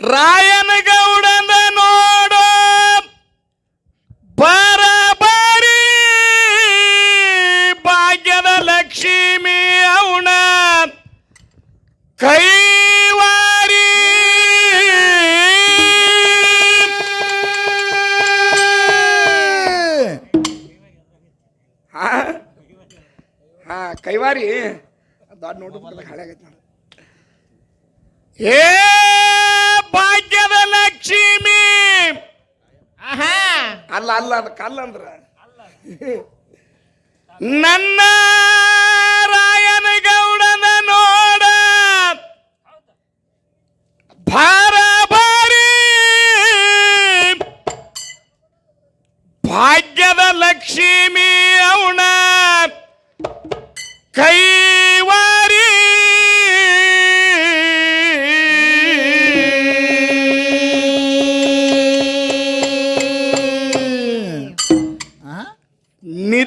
ರಾಯನ ಅಲ್ಲ ಅಲ್ಲ ಅದು ಕಲ್ಲ ಅಂದ್ರ ನನ್ನ ರಾಯನ ಗೌಡನ ನೋಡ ಭಾರ ಭಾರಿ ಭಾಗ್ಯದ ಲಕ್ಷ್ಮಿ ಅವನ ಕೈವಾರಿ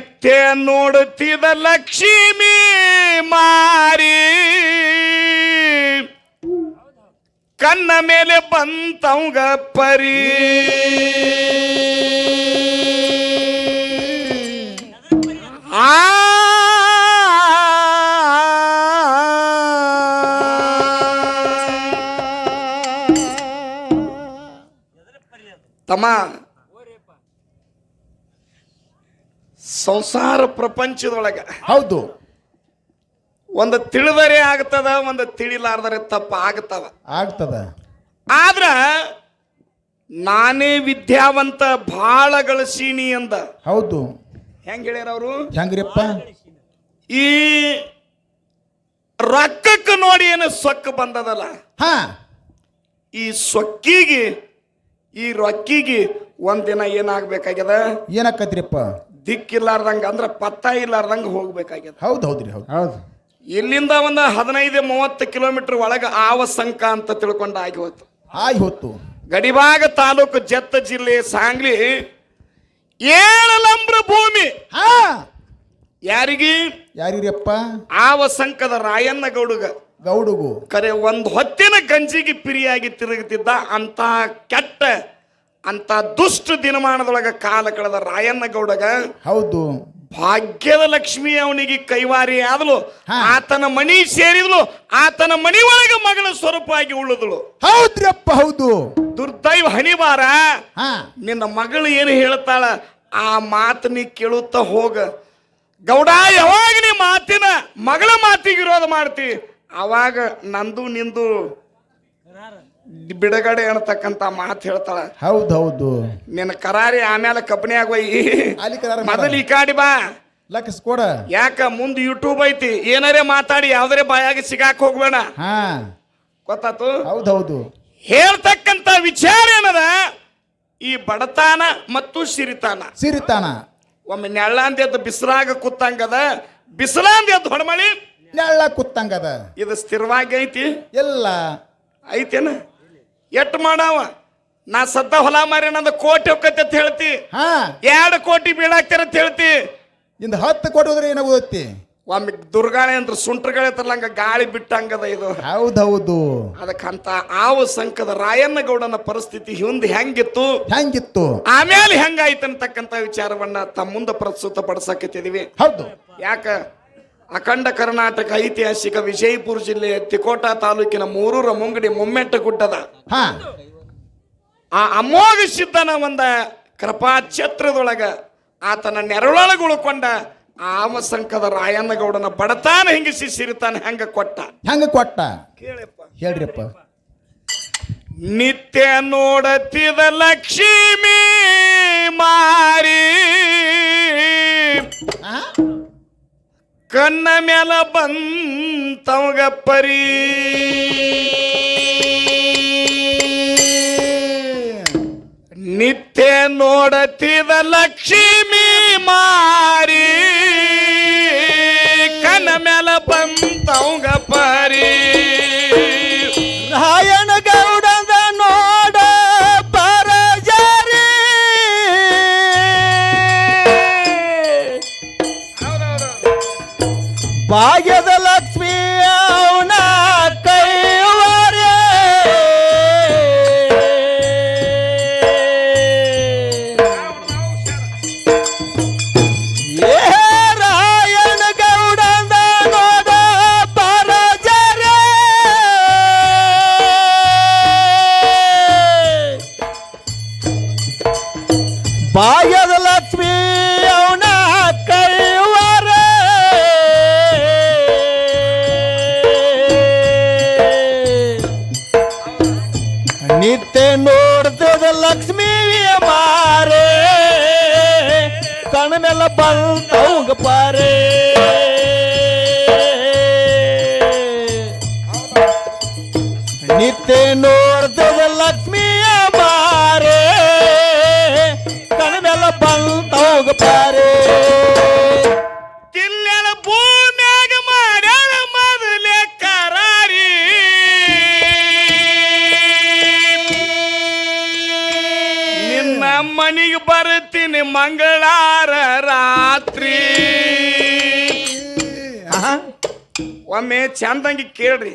ನಿತ್ಯ ನೋಡುತ್ತಿದ್ದ ಲಕ್ಷ್ಮಿ ಮಾರಿ ಕಣ್ಣ ಮೇಲೆ ಬಂತವಂಗ ಪರಿ ಆ ತಮ್ಮ ಸಂಸಾರ ಪ್ರಪಂಚದೊಳಗೆ. ಹೌದು. ಒಂದು ತಿಳಿದರೆ ಆಗ್ತದ ಒಂದು ತಿಳಿಲಾರ್ದರೆ ತಪ್ಪ ಆಗ್ತದ. ಆಗ್ತದ. ಆದ್ರ ನಾನೇ ವಿದ್ಯಾವಂತ ಭಾಳ ಗಳಿಸೀನಿ ಅಂದ. ಹೌದು. ಹೆಂಗ್ ಹೇಳ್ಯಾರ ಅವರು? ಹೆಂಗ್ರಿಪ್ಪ? ಈ ರೊಕ್ಕಕ್ಕೆ ನೋಡಿ ಏನು ಸೊಕ್ಕ ಬಂದದಲ್ಲ. ಹಾ. ಈ ಸೊಕ್ಕಿಗೆ ಈ ರೊಕ್ಕಿಗೆ ಒಂದಿನ ಏನಾಗ್ಬೇಕಾಗ್ಯದ? ಏನಕ್ಕತ್ರಿಪ್ಪ ದಿಕ್ಕಿಲ್ಲಾರ್ದಂಗ ಅಂದ್ರೆ ಪತ್ತ ಇಲ್ಲಾರ್ದಂಗೆ ಹೋಗ್ಬೇಕಾಗ್ಯದ. ಹೌದು ಹೌದ್ರಿ ಹೌದು. ಹೌದು. ಇಲ್ಲಿಂದ ಒಂದು ಹದಿನೈದು ಮೂವತ್ತು ಕಿಲೋಮೀಟರ್ ಒಳಗೆ ಆವ ಸಂಕ ಅಂತ ತಿಳ್ಕೊಂಡ ಆಗಿ ಹೋಯ್ತು ಆಗಿ ಹೊತ್ತು ಗಡಿಭಾಗ ತಾಲೂಕು ಜತ್ತ ಜಿಲ್ಲೆ ಸಾಂಗ್ಲಿ ಏಳು ಲಂಬ್ರ ಭೂಮಿ. ಹಾ! ಯಾರಿಗೆ? ಯಾರಿಪ್ಪ ಆವ ಸಂಕದ ರಾಯಣ್ಣ ಗೌಡುಗ. ಗೌಡುಗು ಕರೆ ಒಂದು ಹೊತ್ತಿನ ಗಂಜಿಗೆ ಪಿರಿಯಾಗಿ ತಿರುಗುತ್ತಿದ್ದ ಅಂತ ಕೆಟ್ಟ ಅಂತ ದುಷ್ಟ ದಿನಮಾನದೊಳಗ ಕಾಲ ಕಳೆದ ರಾಯಣ್ಣ ಗೌಡಗ ಹೌದು. ಭಾಗ್ಯದ ಲಕ್ಷ್ಮಿ ಅವನಿಗೆ ಕೈವಾರಿ ಆದ್ಲು. ಆತನ ಮನಿ ಸೇರಿದ್ಲು. ಆತನ ಮನಿ ಒಳಗ ಮಗಳ ಸ್ವರೂಪವಾಗಿ ಉಳಿದಳು ಹೌದ್ರಪ್ಪ ಹೌದು. ದುರ್ದೈವ ಹನಿವಾರ ನಿನ್ನ ಮಗಳು ಏನು ಹೇಳ್ತಾಳ? ಆ ಮಾತು ನೀ ಕೇಳುತ್ತಾ ಹೋಗ. ಗೌಡ ಯಾವಾಗ ನೀ ಮಾತಿನ ಮಗಳ ಮಾತಿಗೆ ವಿರೋಧ ಮಾಡ್ತಿ? ಅವಾಗ ನಂದು ನಿಂದು ಬಿಡುಗಡೆ ಅನ್ನತಕ್ಕಂತ ಮಾತು ಹೇಳ್ತಾಳ. ಹೌದು ಹೌದು ನಿನ್ನ ಕರಾರಿ ಆಮೇಲೆ ಕಬ್ಬಣಿ ಆಗೋಯಿ ಅಲ್ಲಿ ಕರಾರ ಮೊದಲು ಈ ಕಾಡಿ ಬಾ. ಲಕ್ಷ ಕೊಡ. ಯಾಕ ಮುಂದೆ ಯೂಟ್ಯೂಬ್ ಐತಿ ಏನಾರೇ ಮಾತಾಡಿ ಯಾವ್ದಾರೇ ಬಾಯಾಗಿ ಸಿಗಾಕ್ ಹೋಗ್ಬೇಡ. ಹಾ. ಗೊತ್ತಾತು? ಹೌದು ಹೌದು ಹೇಳ್ತಕ್ಕಂತ ವಿಚಾರ ಏನದ? ಈ ಬಡತನ ಮತ್ತು ಸಿರಿತಾನ. ಸಿರಿತಾನ. ಒಮ್ಮೆ ನೆಳ್ಳಾಂದ ಎದ್ದು ಬಿಸಿಲಾಗ ಕೂತಂಗದ ಬಿಸಿಲಾಂದ ಎದ್ದು ಹೊಡಮಳಿ. ನೆಳ್ಳ ಕುತ್ತಂಗದ ಇದು ಸ್ಥಿರವಾಗಿ ಐತಿ? ಎಲ್ಲ. ಐತೇನ? ಎಟ್ಟು ಮಾಡವ? ನಾ ಸದ್ದ ಹೊಲ ಮಾರಿ ನಂದು ಕೋಟಿ ಹೋಗತ್ತೆ ಅಂತ ಹೇಳ್ತಿ. ಹಾ. ಎರಡು ಕೋಟಿ ಬೀಳಾಕ್ತಾರ ಅಂತ ಹೇಳ್ತಿ. ಇಂದ ಹತ್ತು ಕೋಟಿ ಹೋದ್ರೆ ಏನಾಗುತ್ತೆ ಒಮ್ಮೆ ದುರ್ಗಾಳೆ ಅಂದ್ರೆ ಸುಂಟ್ರಗಳ ತರ್ಲಂಗ ಗಾಳಿ ಬಿಟ್ಟಂಗದ ಇದು. ಹೌದು ಹೌದು ಅದಕ್ಕಂತ ಆವ ಸಂಕದ ರಾಯಣ್ಣ ಗೌಡನ ಪರಿಸ್ಥಿತಿ ಹಿಂದೆ ಹೆಂಗಿತ್ತು? ಹೆಂಗಿತ್ತು? ಆಮೇಲೆ ಹೆಂಗಾಯ್ತು ಅಂತಕ್ಕಂಥ ವಿಚಾರವನ್ನ ತಮ್ಮ ಮುಂದೆ ಪ್ರಸ್ತುತ ಪಡಿಸಕತ್ತಿದೀವಿ. ಹೌದು. ಯಾಕ? ಅಖಂಡ ಕರ್ನಾಟಕ ಐತಿಹಾಸಿಕ ವಿಜಯಪುರ ಜಿಲ್ಲೆಯ ತಿಕೋಟ ತಾಲೂಕಿನ ಮೂರೂರ ಮುಂಗಡಿ ಮುಮ್ಮೆಟ್ಟ ಗುಡ್ಡದ. ಆ ಅಮೋಘ ಸಿದ್ಧನ ಒಂದ ಕೃಪಾ ಛತ್ರದೊಳಗ ಆತನ ನೆರಳೊಳಗೆ ಉಳ್ಕೊಂಡ ಆಮ ಸಂಕದ ರಾಯಣ್ಣಗೌಡನ ಬಡತಾನ ಹಿಂಗಿಸಿ ಸಿರಿತಾನ ಹೆಂಗ ಕೊಟ್ಟ. ಹೆಂಗ ಕೊಟ್ಟ? ಕೇಳಪ್ಪ. ಹೇಳ್ರಿಪ್ಪ. ನಿತ್ಯ ನೋಡತಿದ ಲಕ್ಷ್ಮೀ ಮಾರಿ. ಕಣ್ಣ ಮ್ಯಾಲ ಬಂತವಗ ಪರಿ. ನಿತ್ಯ ನೋಡತಿದ ಲಕ್ಷ್ಮೀ ಬಂತವಂಗ ಒಮ್ಮೆ ಚಂದಂಗಿ ಕೇಳ್ರಿ.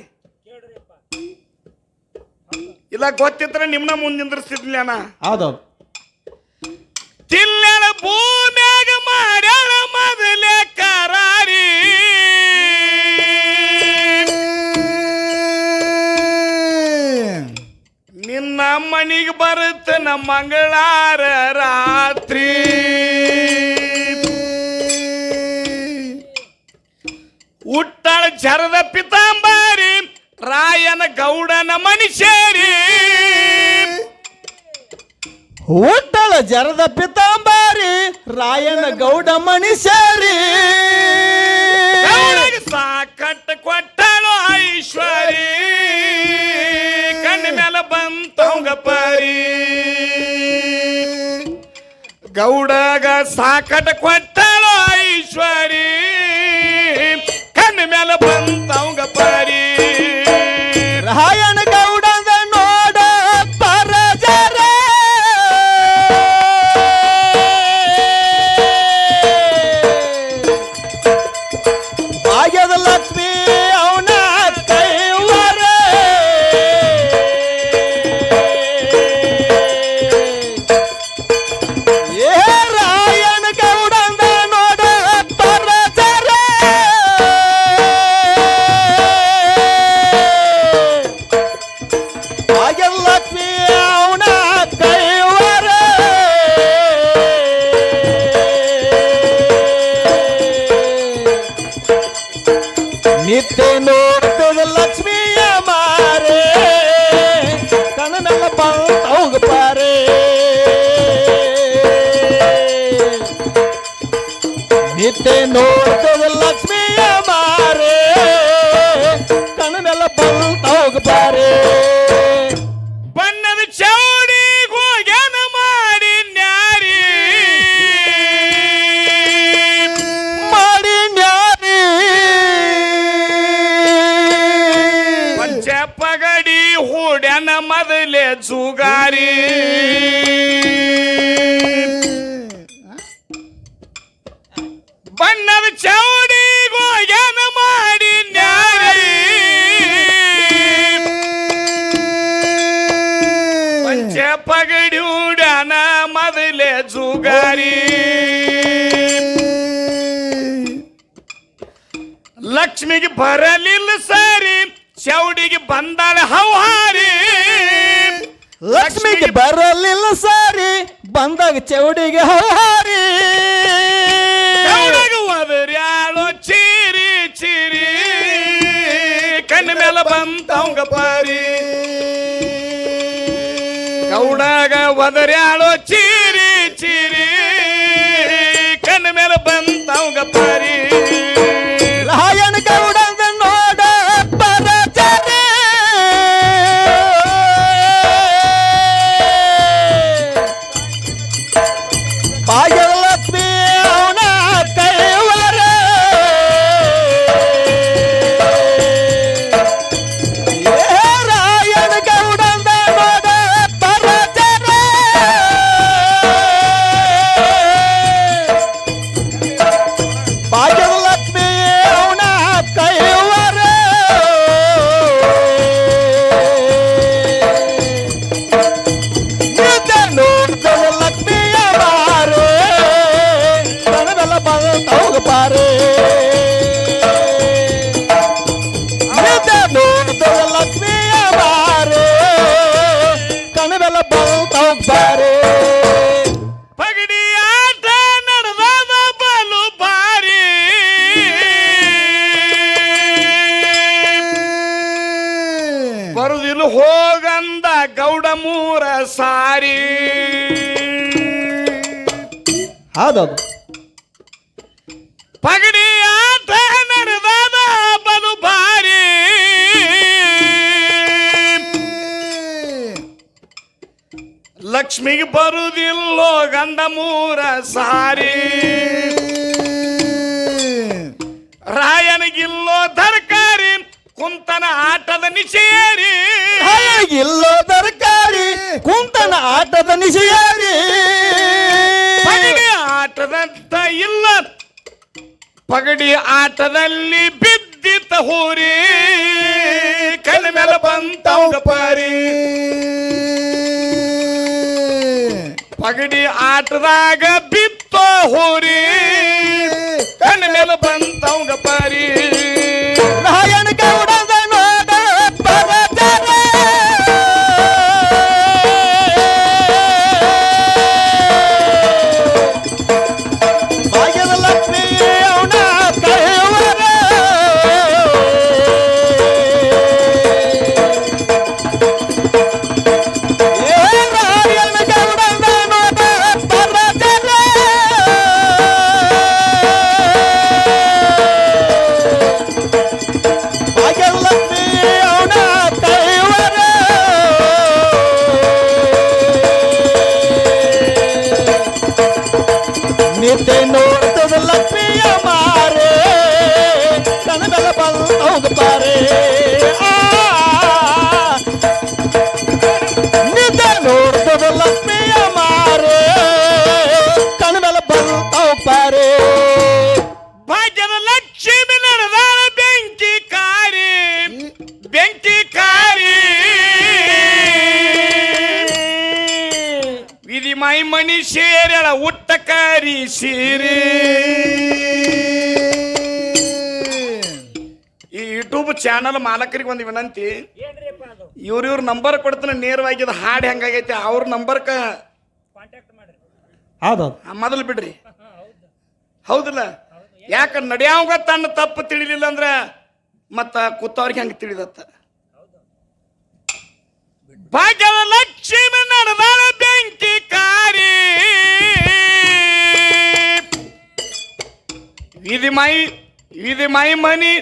ಇಲ್ಲ ಗೊತ್ತಿದ್ರೆ ನಿಮ್ನ ಮುಂದೆ ನಿಂದ್ರಿಸ್ತಿದ್ಲೇನ ಹೌದೌದು ತಿಲ್ಲನ ಭೂಮ್ಯಾಗ ಮಾಡ್ಯಾಳ ಮೊದಲೇ ಕರಾರಿ. ನಿನ್ನ ಮನಿಗೆ ಬರುತ್ತೆ ನಮ್ಮ ಮಂಗಳಾರ ಜರದ ಪಿತಾಂಬಾರಿ ರಾಯನ ಗೌಡನ ಮನುಷ್ಯರಿ ಹುಟ್ಟಳ ಜರದ ಪಿತಾಂಬಾರಿ ರಾಯನ ಗೌಡ ಮನುಷ್ಯರಿ ಸಾಕಟ್ಟು ಕೊಟ್ಟಳು ಐಶ್ವರಿ. ಕಣ್ಣ ಮೇಲೆ ಬಂತವಂಗ ಪರಿ. ಗೌಡಗ ಸಾಕಟ ಕೊಟ್ಟಳು ಐಶ್ವರಿ. ನಿತ್ಯ ನೋಡ್ತದ ಲಕ್ಷ್ಮಿಯ ಮಾರೆ. ಕಣ್ಣನೆಲ್ಲ ಬಂತವಂಗ ಪಾರೆ. ನಿತ್ಯ ನೋಡ್ತದ ಲಕ್ಷ್ಮಿಯ ಮಾರೆ. ಪಾರೆ. ಬಣ್ಣದ ಹೂಡ್ಯಾನ ಮೊದಲೇ ಜುಗಾರಿ. ಬಣ್ಣದ ಚೌಡಿ ಗೋಯನ ಮಾಡಿ ನ್ಯಾರಿ. ಪಂಚ ಪಗಡಿ ಹೂಡ್ಯಾನ ಮೊದಲೇ ಜುಗಾರಿ. ಲಕ್ಷ್ಮಿಗೆ ಬರಲಿಲ್ಲ ಚೌಡಿಗೆ ಬಂದಾಳ ಹೌಹಾರಿ. ಲಕ್ಷ್ಮಿಗೆ ಬರಲಿಲ್ಲ ಸಾರಿ ಬಂದಾಗ ಚೌಡಿಗೆ ಹಾರಿ ಚೌಡಿಗೆ ಒದರ್ಯಾಳೋ ಚೀರಿ ಚೀರಿ. ಕಣ್ಣ ಮೇಲೆ ಬಂತವಂಗ ಪಾರಿ. ಗೌಡಾಗ ಒದರ್ಯಾಳೋ ಚೀರಿ ಚೀರಿ. ಕಣ್ಣ ಮೇಲೆ ಬಂತವಂಗ ಪಾರಿ. ಭಾಗ್ಯದ ಲಕ್ಷ್ಮಿ ಲಕ್ಷ್ಮಿಯ ಬಾರೆ ಕಣವೆಲ್ಲ ಪಗಡಿ ಆಟ ನಡೆದ ಬಲು ಬಾರಿ ಬರುದಿಲ್ಲ ಹೋಗಂದ ಗೌಡಮೂರ ಸಾರಿ. ಹೌದೌದು. ಲಕ್ಷ್ಮಿಗೆ ಬರುವುದಿಲ್ಲೋ ಗಂಡ ಮೂರ ಸಾರಿ. ರಾಯನಿಗಿಲ್ಲೋ ತರಕಾರಿ ಕುಂತನ ಆಟದ ನಿಶೇರಿ ಇಲ್ಲೋ ತರಕಾರಿ ಕುಂತನ ಆಟದ ನಿಶಿಯಾರಿ ಪಗಡಿ ಆಟದಂತ ಇಲ್ಲ. ಪಗಡಿ ಆಟದಲ್ಲಿ ಬಿದ್ದಿತ್ತ ಹೋರಿ ಕಣ್ಣ ಮೇಲೆ ಪರಿ ಪಾರಿ. ಪಗಡಿ ಆಟದಾಗ ಬಿತ್ತೋ ಹೋರಿ. ಕಣ್ಣ ಮೇಲೆ ಬಂತವಂಗ ಪಾರಿ. ಸೇರಳ ಉಟ್ಟ ಕರಿ ಸೀರೆ ಈ ಯೂಟ್ಯೂಬ್ ಚಾನಲ್ ಮಾಲಕರಿಗೆ ಒಂದು ವಿನಂತಿ. ಇವ್ರ ಇವ್ರ ನಂಬರ್ ಕೊಡ್ತಾನೆ ನೇರವಾಗಿ ಅದು ಹಾಡು ಹೆಂಗಾಗೈತೆ ಅವ್ರ ನಂಬರ್ ಹೌದೌದು ಮೊದಲು ಬಿಡ್ರಿ. ಹೌದಲ್ಲ? ಯಾಕ ನಡ್ಯಾವಾಗ ತನ್ನ ತಪ್ಪು ತಿಳಿಲಿಲ್ಲ ಅಂದ್ರ ಮತ್ತ ಕೂತವ್ರಿಗೆ ಹೆಂಗೆ ತಿಳಿದತ್ತ? ಭಾಗ್ಯದ ಲಕ್ಷ್ಮಿ ನಡೆದಾಳ ಬೆಂಕಿ ಕಾರಿ ವಿಧಿ ಮೈ ವಿಧಿ ಮೈ ಮನಿ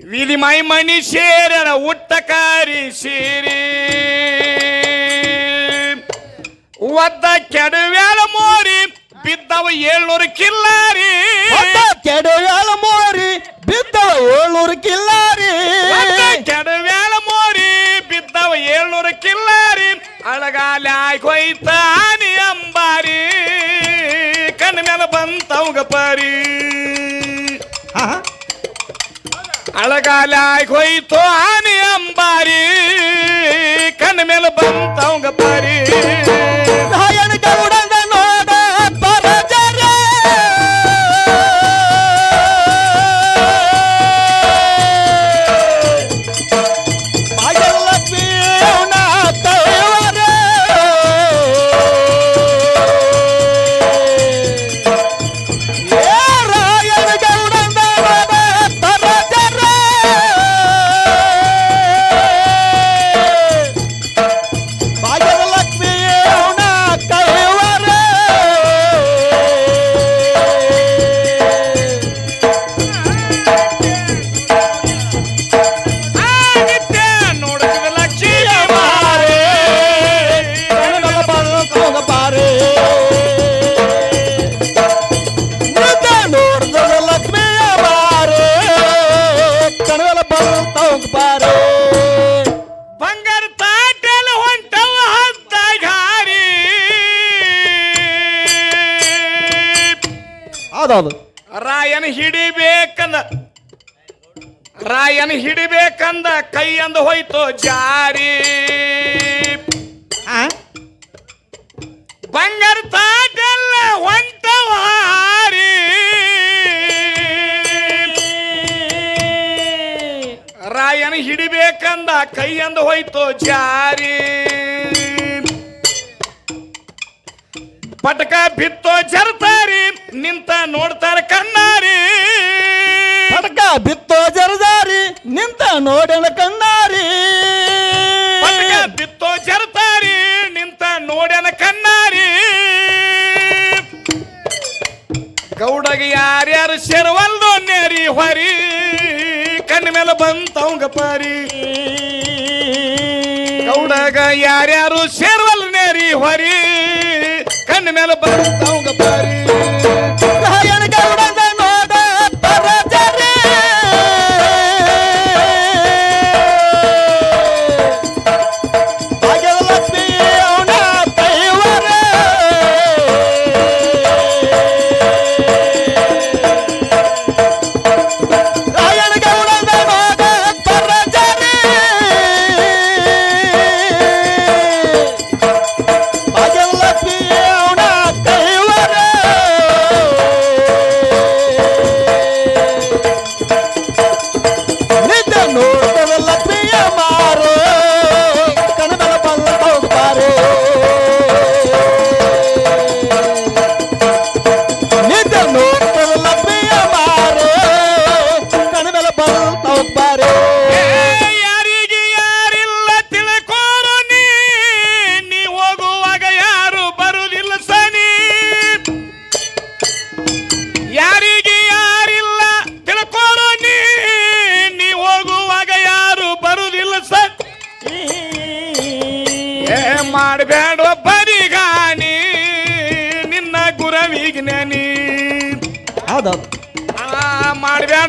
ವಿಧಿ ಮೈ ಮನಿ ಸೇರಣ ಉಟ್ಟ ಕಾರಿ ಸೇರಿ ಒದ್ದ ಕೆಡವ್ಯಾಳ ಮೋರಿ ಬಿದ್ದವ ಏಳ್ನೂರು ಕಿಲ್ಲಾರಿ ಒಬ್ಬ ಕೆಡವ್ಯಾಳ ಮೋರಿ ಬಿದ್ದ ಏಳ್ನೂರು ಕಿಲ್ಲಾರಿ ಒದ್ದ ಕೆಡವ್ಯಾಳ ಮೋರಿ ಬಿದ್ದವ ಏಳ್ನೂರು ಕಿಲ್ಲಾರಿ ಅಳಗಾಲ ಹೋಯ್ತ ಆನಿ ಅಂಬಾರಿ ಕಣ್ಣ ಮೇಲೆ ಬಂತವಂಗ ಪಾರಿ. ಹಾ? ಅಳಗಾಲ ಹೋಯ್ತು ಆನಿ ಅಂಬಾರಿ. ಕಣ್ಣ ಮೇಲೆ ಬಂತವಂಗ ಪಾರಿ. ಹಿಡಿಬೇಕಂದ ಕೈ ಅಂದ ಹೋಯ್ತು ಜಾರಿ. ಆ? ಬಂಗಾರ ತಾಟಲ್ಲ ಹೊಂಟವ ಹಾರಿ ರಾಯನ ಹಿಡಿಬೇಕಂದ ಕೈ ಅಂದ ಹೋಯ್ತು ಜಾರಿ. ಪಟಕ ಬಿತ್ತೋ ಜರ್ತಾರಿ ನಿಂತ ನೋಡ್ತಾರ ಕಣ್ಣಾರಿ. ಪಟಕ ಬಿತ್ತೋ ಜರದಾರಿ, ನಿಂತ ನೋಡಣ ಕಣ್ಣಾರಿ. ಪಟ್ಕ ಬಿತ್ತೋ ಜರತಾರಿ ನಿಂತ ನೋಡ್ಯಾನ ಕಣ್ಣಾರಿ. ಗೌಡಗೆ ಯಾರ್ಯಾರು ಶೆರವಲ್ದು ನೆರಿ ಹೊರಿ, ಕಣ್ಣ ಮೇಲೆ ಬಂತವಂಗ ಪಾರಿ. ಗೌಡಗ ಯಾರ್ಯಾರು ಶೆರವಲ್ ನೇರಿ ಹೊರಿ, ಕಣ್ಣ ಮೇಲೆ ಬಂತವಂಗ ಪಾರಿ.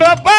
ನಿನ್ನ